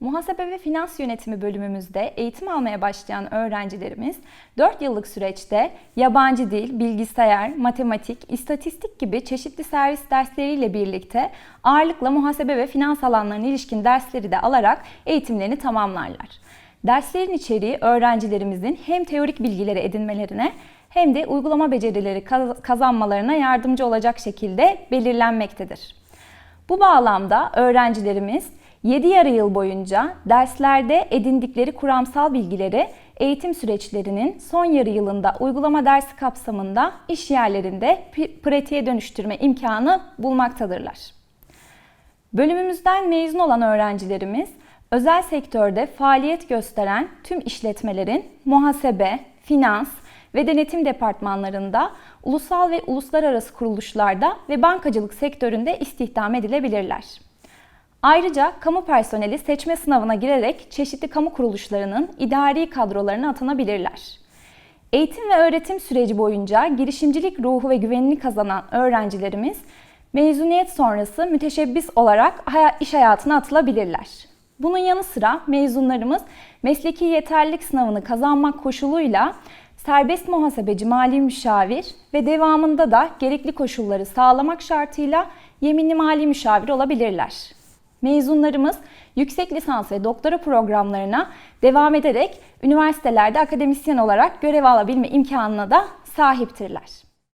Muhasebe ve Finans Yönetimi bölümümüzde eğitim almaya başlayan öğrencilerimiz 4 yıllık süreçte yabancı dil, bilgisayar, matematik, istatistik gibi çeşitli servis dersleriyle birlikte ağırlıkla muhasebe ve finans alanlarına ilişkin dersleri de alarak eğitimlerini tamamlarlar. Derslerin içeriği öğrencilerimizin hem teorik bilgileri edinmelerine hem de uygulama becerileri kaz- kazanmalarına yardımcı olacak şekilde belirlenmektedir. Bu bağlamda öğrencilerimiz 7 yarı yıl boyunca derslerde edindikleri kuramsal bilgileri eğitim süreçlerinin son yarı yılında uygulama dersi kapsamında iş yerlerinde pratiğe dönüştürme imkanı bulmaktadırlar. Bölümümüzden mezun olan öğrencilerimiz özel sektörde faaliyet gösteren tüm işletmelerin muhasebe, finans ve denetim departmanlarında ulusal ve uluslararası kuruluşlarda ve bankacılık sektöründe istihdam edilebilirler. Ayrıca kamu personeli seçme sınavına girerek çeşitli kamu kuruluşlarının idari kadrolarına atanabilirler. Eğitim ve öğretim süreci boyunca girişimcilik ruhu ve güvenini kazanan öğrencilerimiz mezuniyet sonrası müteşebbis olarak iş hayatına atılabilirler. Bunun yanı sıra mezunlarımız mesleki yeterlilik sınavını kazanmak koşuluyla serbest muhasebeci mali müşavir ve devamında da gerekli koşulları sağlamak şartıyla yeminli mali müşavir olabilirler. Mezunlarımız yüksek lisans ve doktora programlarına devam ederek üniversitelerde akademisyen olarak görev alabilme imkanına da sahiptirler.